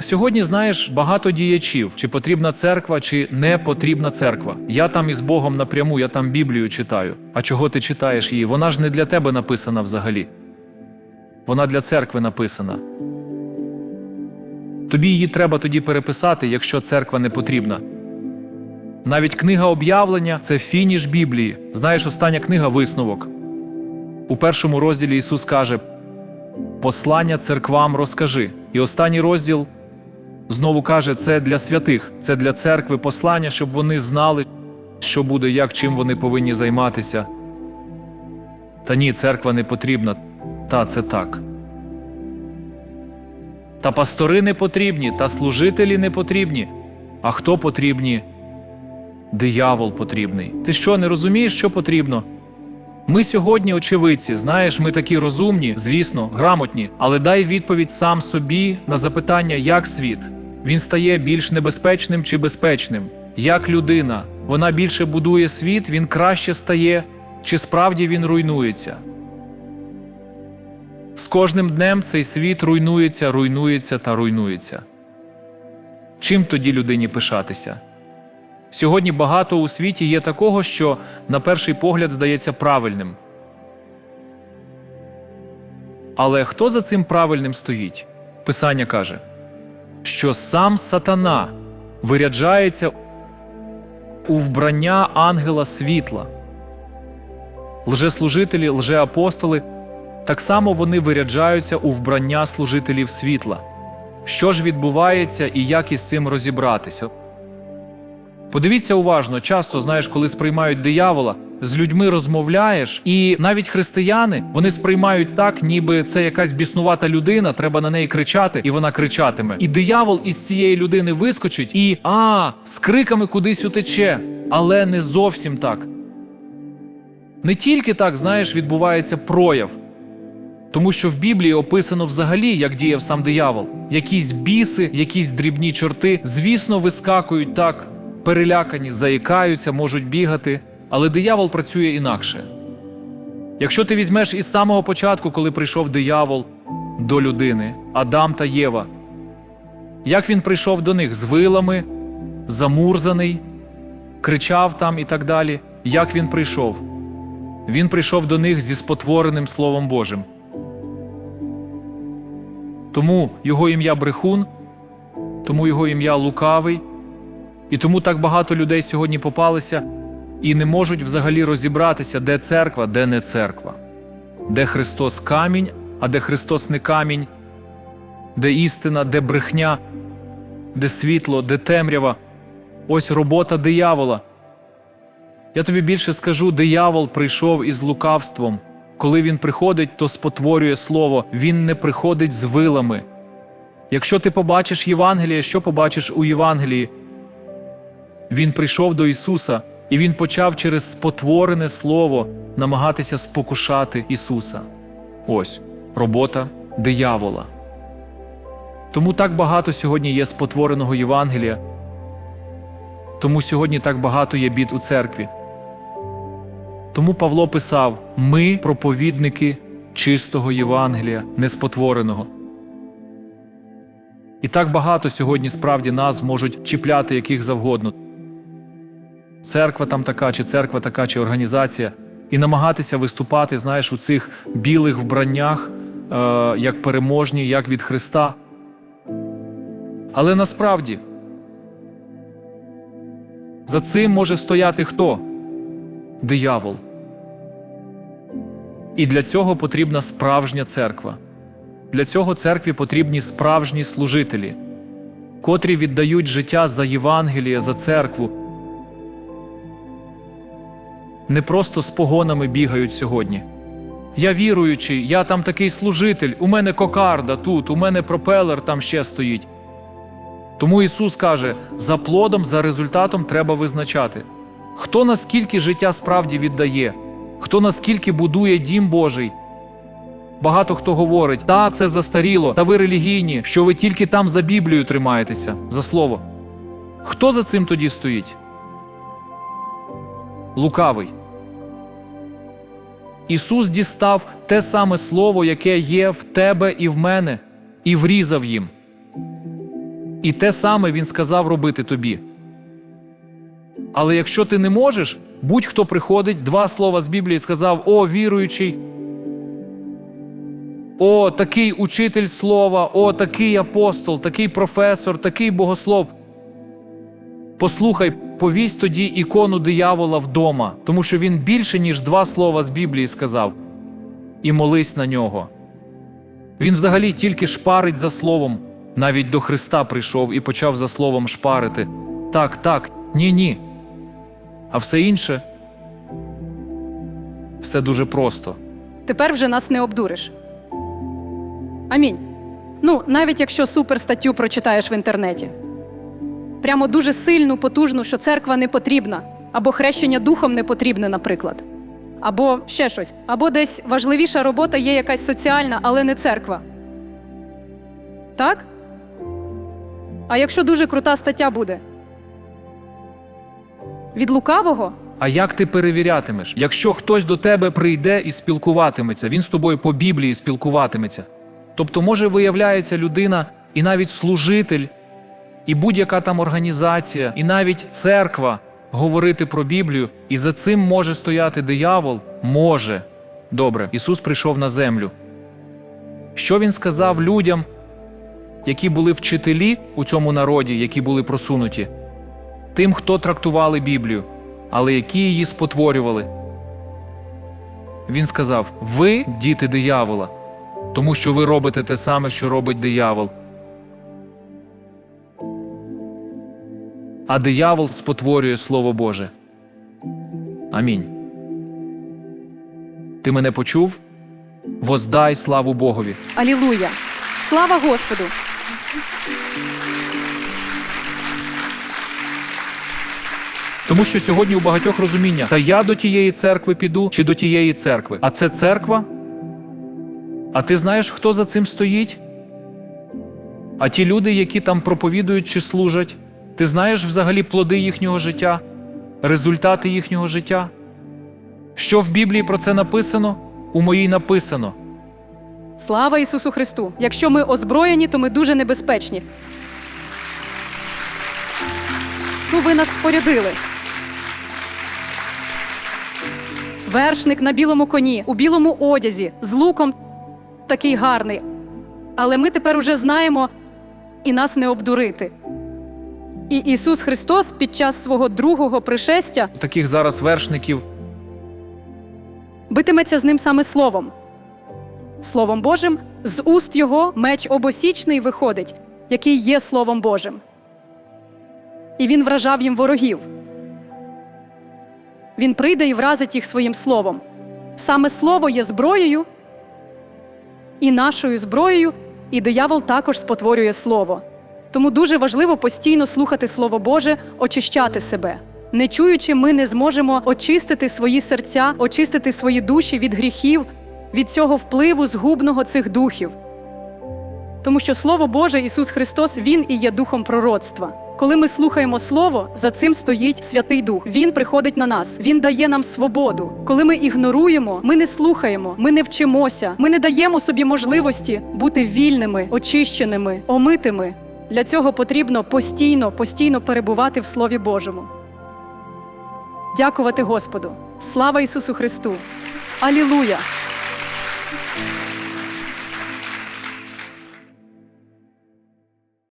Сьогодні знаєш багато діячів, чи потрібна церква, чи не потрібна церква. Я там із Богом напряму, я там Біблію читаю. А чого ти читаєш її? Вона ж не для тебе написана взагалі. Вона для церкви написана. Тобі її треба тоді переписати, якщо церква не потрібна. Навіть книга об'явлення це фініш Біблії. Знаєш, остання книга висновок. У першому розділі Ісус каже: Послання церквам розкажи. І останній розділ знову каже: це для святих, це для церкви послання, щоб вони знали, що буде, як чим вони повинні займатися. Та ні, церква не потрібна. Та це так. Та пастори не потрібні, та служителі не потрібні. А хто потрібні? Диявол потрібний. Ти що, не розумієш, що потрібно? Ми сьогодні очевидці, знаєш, ми такі розумні, звісно, грамотні, але дай відповідь сам собі на запитання, як світ. Він стає більш небезпечним чи безпечним. Як людина, вона більше будує світ, він краще стає, чи справді він руйнується. З кожним днем цей світ руйнується, руйнується та руйнується. Чим тоді людині пишатися? Сьогодні багато у світі є такого, що на перший погляд здається правильним. Але хто за цим правильним стоїть? Писання каже, що сам сатана виряджається у вбрання ангела світла. Лжеслужителі, лжеапостоли так само вони виряджаються у вбрання служителів світла. Що ж відбувається і як із цим розібратися? Подивіться уважно, часто знаєш, коли сприймають диявола, з людьми розмовляєш, і навіть християни вони сприймають так, ніби це якась біснувата людина, треба на неї кричати, і вона кричатиме. І диявол із цієї людини вискочить і а, з криками кудись утече, але не зовсім так. Не тільки так, знаєш, відбувається прояв. Тому що в Біблії описано взагалі, як діяв сам диявол. Якісь біси, якісь дрібні чорти, звісно, вискакують так, перелякані, заїкаються, можуть бігати, але диявол працює інакше. Якщо ти візьмеш із самого початку, коли прийшов диявол до людини, Адам та Єва, як він прийшов до них з вилами, замурзаний, кричав там і так далі, як він прийшов? Він прийшов до них зі спотвореним Словом Божим. Тому його ім'я брехун, тому його ім'я лукавий, і тому так багато людей сьогодні попалися і не можуть взагалі розібратися, де церква, де не церква, де Христос камінь, а де Христос не камінь, де істина, де брехня, де світло, де темрява. Ось робота диявола. Я тобі більше скажу: диявол прийшов із лукавством. Коли він приходить, то спотворює слово, він не приходить з вилами. Якщо ти побачиш Євангеліє, що побачиш у Євангелії? Він прийшов до Ісуса, і Він почав через спотворене Слово намагатися спокушати Ісуса. Ось робота диявола. Тому так багато сьогодні є спотвореного Євангелія, тому сьогодні так багато є бід у церкві. Тому Павло писав: ми проповідники чистого Євангелія, неспотвореного. І так багато сьогодні справді нас можуть чіпляти яких завгодно. Церква там така, чи церква така, чи організація, і намагатися виступати, знаєш, у цих білих вбраннях, е, як переможні, як від Христа. Але насправді за цим може стояти хто? Диявол. І для цього потрібна справжня церква. Для цього церкві потрібні справжні служителі, котрі віддають життя за Євангеліє, за церкву. Не просто з погонами бігають сьогодні. Я віруючий, я там такий служитель, у мене кокарда тут, у мене пропелер там ще стоїть. Тому Ісус каже: за плодом, за результатом треба визначати, хто наскільки життя справді віддає, хто наскільки будує дім Божий. Багато хто говорить, та це застаріло, та ви релігійні, що ви тільки там за Біблію тримаєтеся, за слово. Хто за цим тоді стоїть? Лукавий. Ісус дістав те саме слово, яке є в тебе і в мене, і врізав їм. І те саме він сказав робити тобі. Але якщо ти не можеш, будь-хто приходить, два слова з Біблії сказав: О, віруючий, о, такий учитель слова, о, такий апостол, такий професор, такий богослов. Послухай, повісь тоді ікону диявола вдома, тому що він більше, ніж два слова з Біблії сказав, і молись на нього. Він взагалі тільки шпарить за словом, навіть до Христа прийшов і почав за словом шпарити. Так, так, ні, ні. А все інше все дуже просто. Тепер вже нас не обдуриш. Амінь. Ну, навіть якщо суперстаттю прочитаєш в інтернеті. Прямо дуже сильну, потужну, що церква не потрібна, або хрещення духом не потрібне, наприклад. Або ще щось. Або десь важливіша робота є якась соціальна, але не церква. Так? А якщо дуже крута стаття буде? Від лукавого? А як ти перевірятимеш? Якщо хтось до тебе прийде і спілкуватиметься, він з тобою по Біблії спілкуватиметься. Тобто, може, виявляється людина і навіть служитель, і будь-яка там організація, і навіть церква говорити про Біблію, і за цим може стояти диявол? Може. Добре, Ісус прийшов на землю. Що Він сказав людям, які були вчителі у цьому народі, які були просунуті? Тим, хто трактували Біблію, але які її спотворювали. Він сказав: Ви діти диявола, тому що ви робите те саме, що робить диявол. А диявол спотворює Слово Боже. Амінь. Ти мене почув? Воздай славу Богові. Алілуя! Слава Господу! Тому що сьогодні у багатьох розуміння, та я до тієї церкви піду чи до тієї церкви. А це церква? А ти знаєш, хто за цим стоїть? А ті люди, які там проповідують чи служать, ти знаєш взагалі плоди їхнього життя, результати їхнього життя? Що в Біблії про це написано? У моїй написано. Слава Ісусу Христу! Якщо ми озброєні, то ми дуже небезпечні. Ну, ви нас спорядили. Вершник на білому коні, у білому одязі, з луком такий гарний. Але ми тепер уже знаємо і нас не обдурити. І Ісус Христос під час свого другого пришестя таких зараз вершників битиметься з ним саме словом. Словом Божим, з уст його меч обосічний виходить, який є Словом Божим. І він вражав їм ворогів. Він прийде і вразить їх своїм словом. Саме слово є зброєю і нашою зброєю, і диявол також спотворює слово. Тому дуже важливо постійно слухати Слово Боже, очищати себе. Не чуючи, ми не зможемо очистити свої серця, очистити свої душі від гріхів, від цього впливу згубного цих духів. Тому що Слово Боже, Ісус Христос, Він і є духом пророцтва. Коли ми слухаємо Слово, за цим стоїть Святий Дух. Він приходить на нас, Він дає нам свободу. Коли ми ігноруємо, ми не слухаємо, ми не вчимося, ми не даємо собі можливості бути вільними, очищеними, омитими. Для цього потрібно постійно, постійно перебувати в Слові Божому. Дякувати Господу. Слава Ісусу Христу! Алілуя!